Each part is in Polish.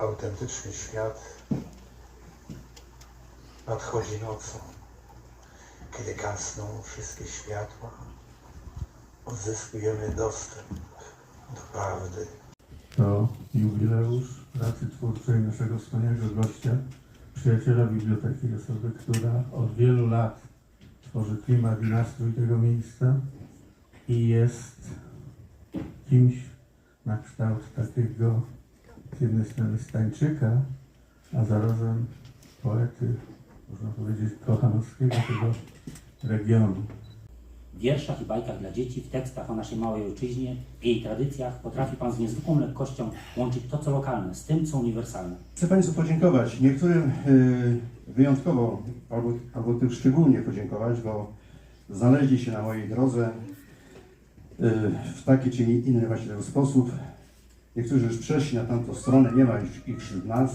autentyczny świat nadchodzi nocą, kiedy gasną wszystkie światła, odzyskujemy dostęp do prawdy. To jubileusz pracy twórczej naszego wspaniałego gościa, przyjaciela biblioteki, osoby, która od wielu lat tworzy klimat i nastrój tego miejsca i jest kimś na kształt takiego stańczyka, a zarazem poety, można powiedzieć, kochanowskiego tego regionu. W wierszach i bajkach dla dzieci, w tekstach o naszej małej ojczyźnie, w jej tradycjach potrafi Pan z niezwykłą lekkością łączyć to, co lokalne, z tym, co uniwersalne. Chcę Państwu podziękować. Niektórym y, wyjątkowo, albo, albo tym szczególnie podziękować, bo znaleźli się na mojej drodze y, w taki czy inny właśnie sposób. Niektórzy już przeszli na tamtą stronę, nie ma już ich wśród nas.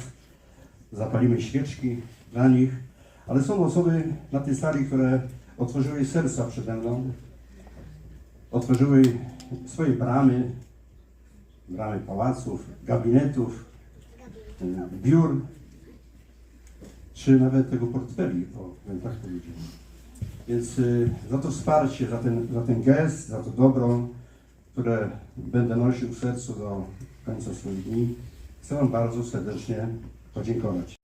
Zapalimy świeczki dla nich, ale są osoby na tej sali, które otworzyły serca przede mną, otworzyły swoje bramy, bramy pałaców, gabinetów, biur, czy nawet tego portfeli, o, tak powiedział. Więc y, za to wsparcie, za ten, za ten gest, za to dobro, które będę nosił w sercu do końca swoich dni, chcę Wam bardzo serdecznie podziękować.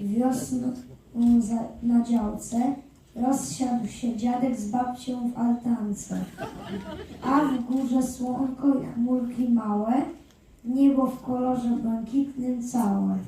Wiosną za- na działce rozsiadł się dziadek z babcią w altance, a w górze słonko i chmurki małe, niebo w kolorze błękitnym całe.